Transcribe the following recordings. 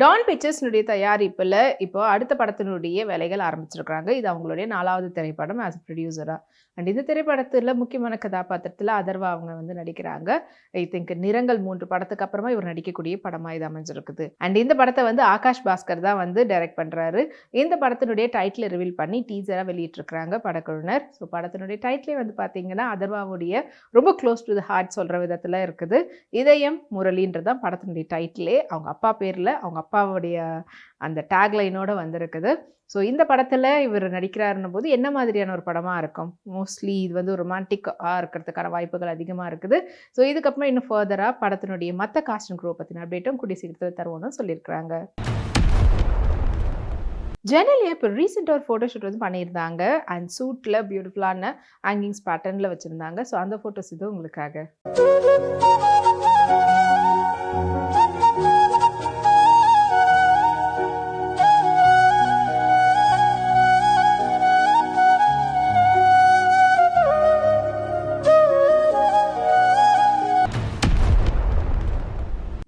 Don பிக்சர்ஸ்னுடைய தயாரிப்பில் இப்போ அடுத்த படத்தினுடைய வேலைகள் ஆரம்பிச்சிருக்காங்க இது அவங்களுடைய நாலாவது திரைப்படம் ஆஸ் ப்ரொடியூசராக அண்ட் இந்த திரைப்படத்தில் முக்கியமான கதாபாத்திரத்தில் அதர்வா அவங்க வந்து நடிக்கிறாங்க. ஐ திங்க் நிறங்கள் மூன்று படத்துக்கு அப்புறமா இவர் நடிக்கக்கூடிய படமாக இது அமைஞ்சிருக்குது. அண்ட் இந்த படத்தை வந்து ஆகாஷ் பாஸ்கர் தான் வந்து டைரக்ட் பண்ணுறாரு இந்த படத்தினுடைய டைட்டில் ரிவீல் பண்ணி டீசராக வெளியிட்டிருக்கிறாங்க படக்குழுவினர். ஸோ படத்தினுடைய டைட்டிலே வந்து பார்த்தீங்கன்னா அதர்வாவுடைய ரொம்ப க்ளோஸ் டு த ஹார்ட் சொல்கிற விதத்தில் இருக்குது. இதயம் முரளின்றது தான் படத்தினுடைய டைட்டிலே அவங்க அப்பா பேரில் அவங்க அப்பாவுடைய அந்த டேக்லைனோட வந்திருக்குது. ஸோ இந்த படத்தில் இவர் நடிக்கிறாருன்னும் போது என்ன மாதிரியான ஒரு படமாக இருக்கும்? மோஸ்ட்லி இது வந்து ரொமான்டிக்காக இருக்கிறதுக்கான வாய்ப்புகள் அதிகமாக இருக்குது. ஸோ இதுக்கப்புறமா இன்னும் ஃபர்தராக படத்தினுடைய மற்ற காஸ்ட் குரூப் பற்றின அப்டேட்டும் கூடிய சீக்கிரத்தில் தருவோம்னு சொல்லியிருக்கிறாங்க. ஜெனலியா இப்போ ரீசெண்டாக ஒரு ஃபோட்டோஷூட் வந்து பண்ணியிருந்தாங்க. அண்ட் சூட்டில் பியூட்டிஃபுல்லான ஹேங்கிங்ஸ் பேட்டர்னில் வச்சுருந்தாங்க. ஸோ அந்த ஃபோட்டோஸ் இது உங்களுக்காக.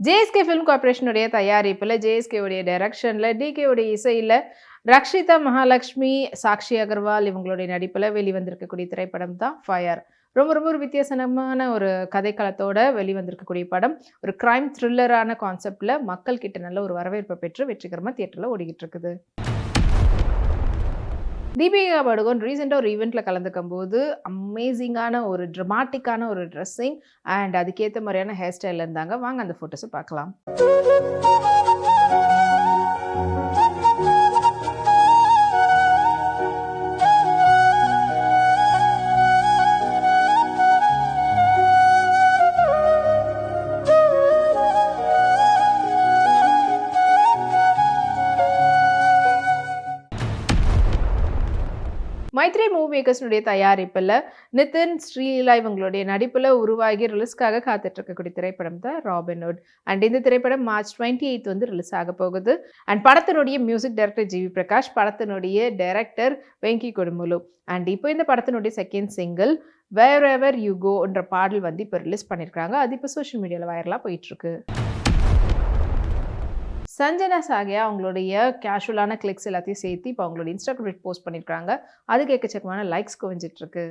ஜேஎஸ்கே ஃபிலிம் கார்பரேஷனுடைய தயாரிப்பில் ஜேஎஸ்கேவுடைய டைரக்ஷனில் டிகேவுடைய இசையில் ரக்ஷிதா மகாலட்சுமி சாக்ஷி அகர்வால் இவங்களுடைய நடிப்பில் வெளிவந்திருக்கக்கூடிய திரைப்படம் தான் ஃபயர் ரொம்ப ரொம்ப ஒரு வித்தியாசமான ஒரு கதைக்களத்தோட வெளிவந்திருக்கக்கூடிய படம். ஒரு கிரைம் த்ரில்லரான கான்செப்டில் மக்கள் கிட்ட நல்ல ஒரு வரவேற்பை பெற்று வெற்றிகரமாக தியேட்டரில் ஓடிக்கிட்டு இருக்குது. தீபிகா படுகோன் ரீசெண்டாக ஒரு ஈவெண்ட்டில் கலந்துக்கும் போது அமேசிங்கான ஒரு ட்ரமாட்டிக்கான ஒரு ட்ரெஸ்ஸிங் அண்ட் அதுக்கேற்ற மாதிரியான ஹேர் ஸ்டைலில் இருந்தாங்க. வாங்க அந்த ஃபோட்டோஸை பார்க்கலாம். மேக்கர்ஸ்னுடைய தயாரிப்பில் நிதின் ஸ்ரீலீலா இவங்களுடைய நடிப்பில் உருவாகி ரிலீஸ்க்காக காத்துட்ருக்கக்கூடிய திரைப்படம் தான் ராபின்ஹுட் அண்ட் இந்த திரைப்படம் மார்ச் டுவெண்ட்டி எயித் வந்து ரிலீஸ் ஆக போகுது. அண்ட் படத்தினுடைய மியூசிக் டைரக்டர் ஜிவி பிரகாஷ் படத்தினுடைய டைரக்டர் வெங்கி கொடுமுலு. அண்ட் இப்போ இந்த படத்தினுடைய second single wherever you கோன்ற பாடல் வந்து இப்போ ரிலீஸ் பண்ணியிருக்காங்க அது இப்போ சோஷியல் மீடியாவில் வைரலாக போயிட்டுருக்கு சஞ்சனா சாகியா அவங்களுடைய கேஷுவலான கிளிக்ஸ் எல்லாத்தையும் சேர்த்து இப்போ அவங்களோட இன்ஸ்டாகிராம் போஸ்ட் பண்ணியிருக்காங்க அதுக்கு எக்கச்சக்கமான லைக்ஸ் குவிஞ்சிட்ருக்கு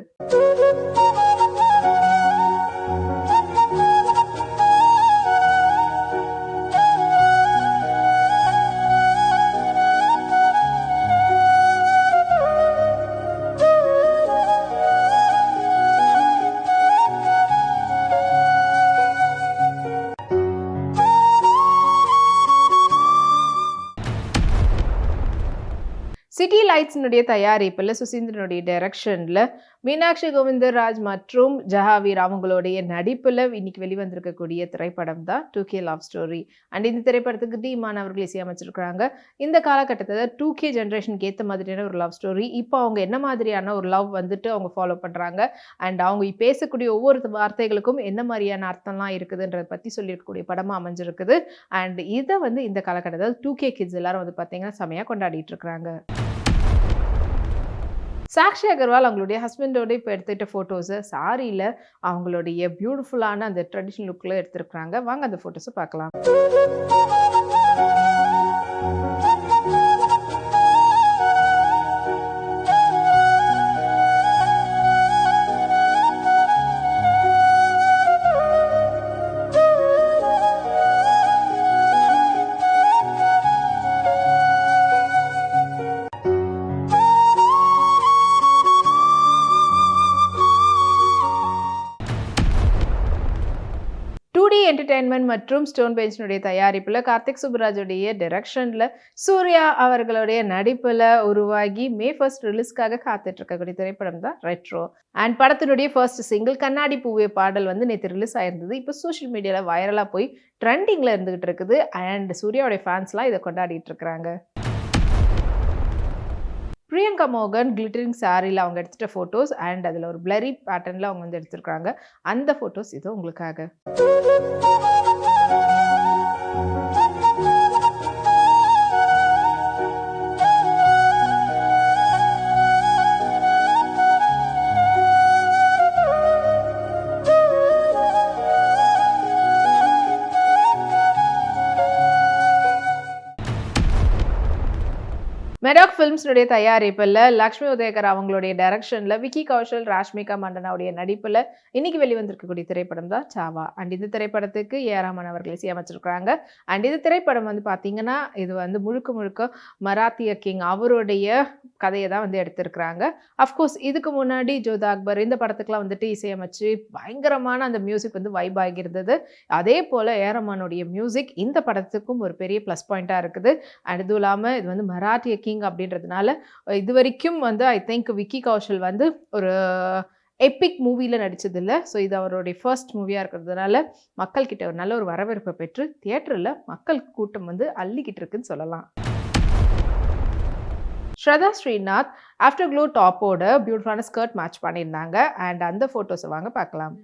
லைட்ஸினுடைய தயாரிப்பில் சுசீந்திரனுடைய டைரக்ஷனில் மீனாட்சி கோவிந்தராஜ் மற்றும் ஜஹாவீர் அவங்களுடைய நடிப்பில் இன்னைக்கு வெளிவந்திருக்கக்கூடிய திரைப்படம் தான் two K love story and இந்த திரைப்படத்துக்கு டீமான் அவர்கள் இசையமைச்சிருக்கிறாங்க. இந்த காலகட்டத்தில் டூ கே ஜென்ரேஷனுக்கு ஏற்ற மாதிரியான ஒரு லவ் ஸ்டோரி இப்போ அவங்க என்ன மாதிரியான ஒரு லவ் வந்துட்டு அவங்க ஃபாலோ பண்ணுறாங்க அண்ட் அவங்க பேசக்கூடிய ஒவ்வொரு வார்த்தைகளுக்கும் என்ன மாதிரியான அர்த்தம்லாம் இருக்குதுன்றதை பற்றி சொல்லியிருக்கக்கூடிய படமாக அமைஞ்சிருக்குது. அண்ட் இதை வந்து இந்த காலகட்டத்தில் டூ கே கிட்ஸ் எல்லாரும் வந்து பார்த்தீங்கன்னா செமையாக கொண்டாடிட்டு இருக்கிறாங்க. சாக்ஷி அகர்வால் அவங்களுடைய ஹஸ்பண்டோட இப்போ எடுத்துகிட்ட ஃபோட்டோஸை சாரியில் அவங்களுடைய பியூட்டிஃபுல்லான அந்த ட்ரெடிஷ்னல் லுக்கில் எடுத்திருக்கிறாங்க. வாங்க அந்த ஃபோட்டோஸை பார்க்கலாம். டூ என்டர்டெயின்மெண்ட் மற்றும் ஸ்டோன் பெஞ்சினுடைய தயாரிப்பில் கார்த்திக் சுப்ராஜுடைய டைரக்ஷனில் சூர்யா அவர்களுடைய நடிப்பில் உருவாகி மே ஃபர்ஸ்ட் ரிலீஸ்க்காக காத்துட்டு இருக்கக்கூடிய திரைப்படம் தான் ரெட்ரோ அண்ட் படத்தினுடைய ஃபர்ஸ்ட் சிங்கிள் கண்ணாடி பூவே பாடல் வந்து நேற்று ரிலீஸ் ஆயிருந்தது. இப்போ சோஷியல் மீடியாவில் வைரலாக போய் ட்ரெண்டிங்கில் இருந்துகிட்டு இருக்குது. அண்ட் சூர்யாவுடைய ஃபேன்ஸ்லாம் இதை கொண்டாடிட்டு இருக்கிறாங்க. பிரியங்கா மோகன் கிளிட்டரிங் சாரியில் அவங்க எடுத்துகிட்ட ஃபோட்டோஸ் அண்ட் அதில் ஒரு பிளரி பேட்டர்னில் அவங்க வந்து எடுத்திருக்காங்க. அந்த ஃபோட்டோஸ் இது உங்களுக்காக. ஃபிலிம்ஸ்னுடைய தயாரிப்பில் லக்ஷ்மி உதயகர் அவங்களுடைய டைரக்ஷனில் விக்கி கௌஷல் ராஷ்மிகா மண்டனாவுடைய நடிப்பில் இன்னைக்கு வெளிவந்திருக்கக்கூடிய திரைப்படம் தான் சாவா அண்ட் இந்த திரைப்படத்துக்கு ஏராமன் அவர்கள் இசையமைச்சிருக்கிறாங்க அண்ட் இந்த திரைப்படம் வந்து பார்த்தீங்கன்னா இது வந்து முழுக்க முழுக்க மராத்திய கிங் அவருடைய கதையை தான் வந்து எடுத்திருக்கிறாங்க. அஃப்கோர்ஸ் இதுக்கு முன்னாடி ஜோதா அக்பர் இந்த படத்துக்குலாம் வந்துட்டு இசையமைச்சு பயங்கரமான அந்த மியூசிக் வந்து வைப் ஆகியிருந்தது. அதே போல் ஏரமானுடைய மியூசிக் இந்த படத்துக்கும் ஒரு பெரிய ப்ளஸ் பாயிண்ட்டாக இருக்குது. அடுத்தும் இல்லாமல் இது வந்து மராட்டிய கிங் அப்படின்றது அப்படின்றதுனால இது வரைக்கும் வந்து ஐ திங்க் விக்கி கௌஷல் வந்து ஒரு எப்பிக் மூவியில் நடித்ததில்லை ஸோ இது அவருடைய ஃபர்ஸ்ட் மூவியாக இருக்கிறதுனால மக்கள்கிட்ட ஒரு நல்ல ஒரு வரவேற்பை பெற்று தியேட்டரில் மக்கள் கூட்டம் வந்து அள்ளிக்கிட்டு இருக்குன்னு சொல்லலாம். ஸ்ரதா ஸ்ரீநாத் ஆஃப்டர் க்ளோ டாப்போட பியூட்டிஃபுல்லான ஸ்கர்ட் மேட்ச் பண்ணியிருந்தாங்க. அண்ட் அந்த ஃபோட்டோஸை வாங்க பார்க்கலாம்.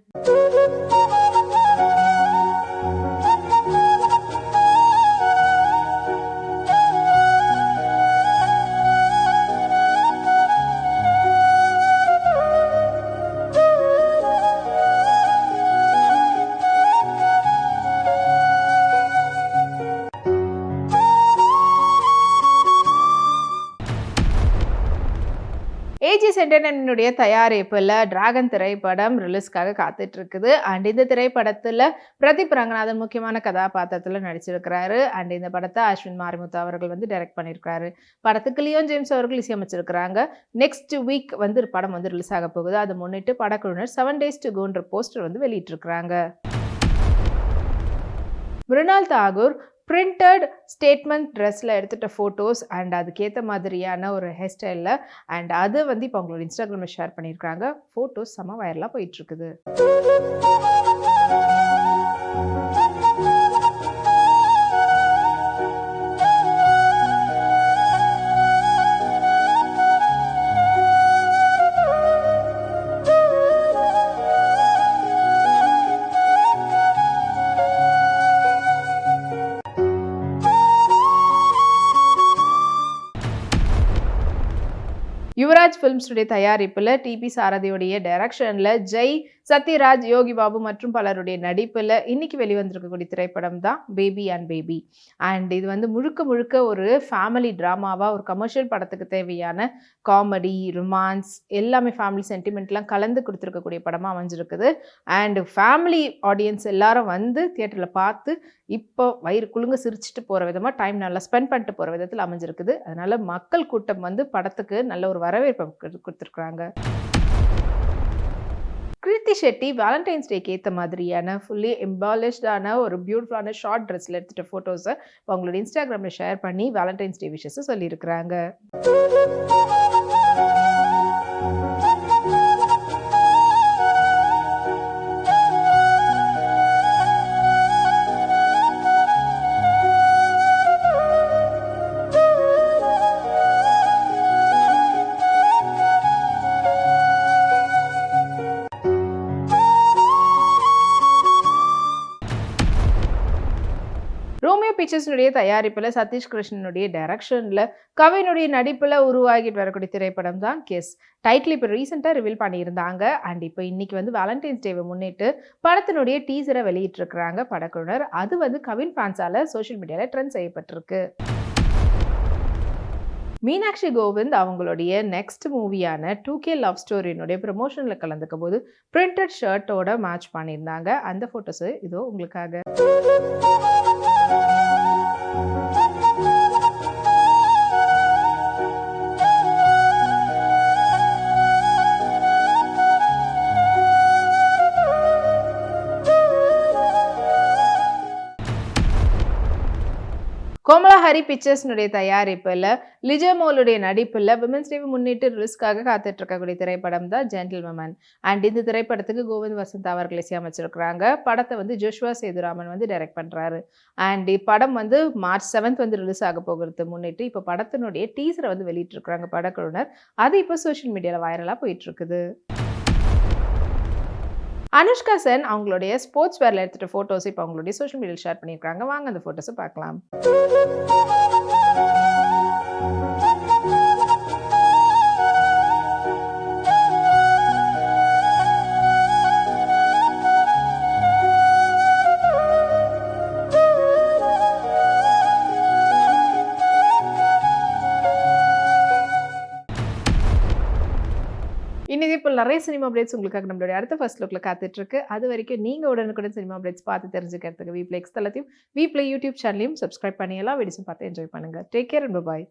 ஏஜிஎஸ் தயாரிப்பில் டிராகன் திரைப்படம் ரிலீஸ்க்காக காத்துட்டு இருக்குது அண்ட் இந்த திரைப்படத்தில் பிரதீப் ரங்கநாதன் முக்கியமான கதாபாத்திரத்தில் நடிச்சிருக்கிறாரு. அண்ட் இந்த படத்தை அஸ்வின் மாரிமுத்து அவர்கள் வந்து டைரக்ட் பண்ணியிருக்கிறாரு படத்துக்கு லியோன் ஜேம்ஸ் அவர்கள் இசையமைச்சிருக்கிறாங்க. நெக்ஸ்ட் வீக் வந்து படம் வந்து ரிலீஸ் ஆக போகுது. அதை முன்னிட்டு படக்குழுவினர் செவன் டேஸ் டு கோன்ற போஸ்டர் வந்து வெளியிட்டிருக்கிறாங்க. மிருணால் தாகூர் பிரிண்டட் ஸ்டேட்மெண்ட் ட்ரெஸ்ஸில் எடுத்துகிட்ட ஃபோட்டோஸ் அண்ட் அதுக்கேற்ற மாதிரியான ஒரு ஹேர் ஸ்டைலில் அண்ட் அது வந்து இப்போ அவங்களோட இன்ஸ்டாகிராமில் ஷேர் பண்ணியிருக்காங்க ஃபோட்டோஸ் செம்ம வைரலாக போயிட்டுருக்குது ஃபிலிம்ஸுடைய தயாரிப்பில் டிபி சாரதியுடைய டைரக்ஷனில் ஜெய் சத்யராஜ் யோகி பாபு மற்றும் பலருடைய நடிப்பில் இன்னைக்கு வெளிவந்திருக்கக்கூடிய திரைப்படம் தான் பேபி அண்ட் பேபி அண்ட் இது வந்து முழுக்க முழுக்க ஒரு ஃபேமிலி ட்ராமாவாக ஒரு கமர்ஷியல் படத்துக்கு தேவையான காமெடி ரொமான்ஸ் எல்லாமே ஃபேமிலி சென்டிமெண்ட்லாம் கலந்து கொடுத்துருக்கக்கூடிய படமாக அமைஞ்சிருக்குது. அண்டு ஃபேமிலி ஆடியன்ஸ் எல்லாரும் வந்து தியேட்டரில் பார்த்து இப்போ வயிறு குலுங்க சிரிச்சிட்டு போகிற விதமாக டைம் நல்லா ஸ்பெண்ட் பண்ணிட்டு போகிற விதத்தில் அமைஞ்சிருக்குது. அதனால் மக்கள் கூட்டம் வந்து படத்துக்கு நல்ல ஒரு வரவேற்பை கொடுத்துருக்குறாங்க. கிருத்தி ஷெட்டி வேலண்டைன்ஸ் டேக்கு ஏற்ற மாதிரியான ஃபுல்லி எம்பாலிஷ்டான ஒரு பியூட்டிஃபுல்லான ஷார்ட் ட்ரெஸ்ஸில் எடுத்துகிட்ட ஃபோட்டோஸை அவங்களோட இன்ஸ்டாகிராமில் ஷேர் பண்ணி வேலண்டைன்ஸ் டே விஷஸை சொல்லியிருக்கிறாங்க பிக்சர்ஸினுடைய தயாரிப்பில் சதீஷ் கிருஷ்ணனுடைய டைரக்ஷனில் கவினுடைய நடிப்பில் உருவாகிட்டு வரக்கூடிய திரைப்படம் தான் கெஸ் டைட்டில் இப்போ ரீசெண்டாக ரிவீல் பண்ணியிருந்தாங்க. அண்ட் இப்போ இன்னைக்கு வந்து வேலண்டைன்ஸ் டேவை முன்னிட்டு படத்தினுடைய டீசரை வெளியிட்டிருக்கிறாங்க படக்குழுனர் அது வந்து கவின் ஃபேன்ஸால் சோஷியல் மீடியாவில் ட்ரெண்ட் செய்யப்பட்டிருக்கு. மீனாட்சி கோவிந்த் அவங்களுடைய நெக்ஸ்ட் மூவியான டூ கே லவ் ஸ்டோரியினுடைய ப்ரமோஷனில் கலந்துக்கும் போது பிரிண்டட் ஷர்ட்டோட மேட்ச் பண்ணியிருந்தாங்க. அந்த ஃபோட்டோஸு இதோ உங்களுக்காக. ஹரி பிக்சர்ஸ்னுடைய தயாரிப்பில் லிஜமோலுடைய நடிப்பில் விமன்ஸ் டேவை முன்னிட்டு ரிலீஸ்க்காக காத்துட்டு இருக்கக்கூடிய திரைப்படம் தான் ஜென்டில் விமன் அண்ட் இந்த திரைப்படத்துக்கு கோவிந்த் வசந்த் அவர்கள் இசையமைச்சிருக்கிறாங்க. படத்தை வந்து ஜோஷ்வா சேதுராமன் வந்து டைரக்ட் பண்ணுறாரு அண்ட் இப்படம் வந்து மார்ச் செவன்த் வந்து ரிலீஸ் ஆக போகிறது முன்னிட்டு இப்போ படத்தினுடைய டீசரை வந்து வெளியிட்டிருக்கிறாங்க படக்குழுனர் அது இப்போ சோஷியல் மீடியாவில் வைரலாக போயிட்டு இருக்குது அனுஷ்கா சென் அவங்களுடைய ஸ்போர்ட்ஸ் வேரில் எடுத்துகிட்ட ஃபோட்டோஸ் இப்போ அவங்களுடைய சோஷியல் மீடியாவில் ஷேர் பண்ணியிருக்காங்க. வாங்க அந்த ஃபோட்டோஸை பார்க்கலாம். நிறைய சினிமா அப்டேட்ஸ் உங்களுக்காக நம்மளுடைய அடுத்த ஃபர்ஸ்ட் லுக்கில் காத்துட்ருக்கு. அது வரைக்கும் நீங்கள் உடனுக்குடன் சினிமா அப்டேட்ஸ் பார்த்து தெரிஞ்சுக்கிறதுக்கு வீப்ளே எக்ஸ் தளத்தையும் வீப்ளே யூடியூப் சேனலையும் சப்ஸ்கிரைப் பண்ணி எல்லாம் வீடியோஸும் பார்த்து என்ஜாய் பண்ணுங்கள் டேக் கேர் அண்ட் பாய்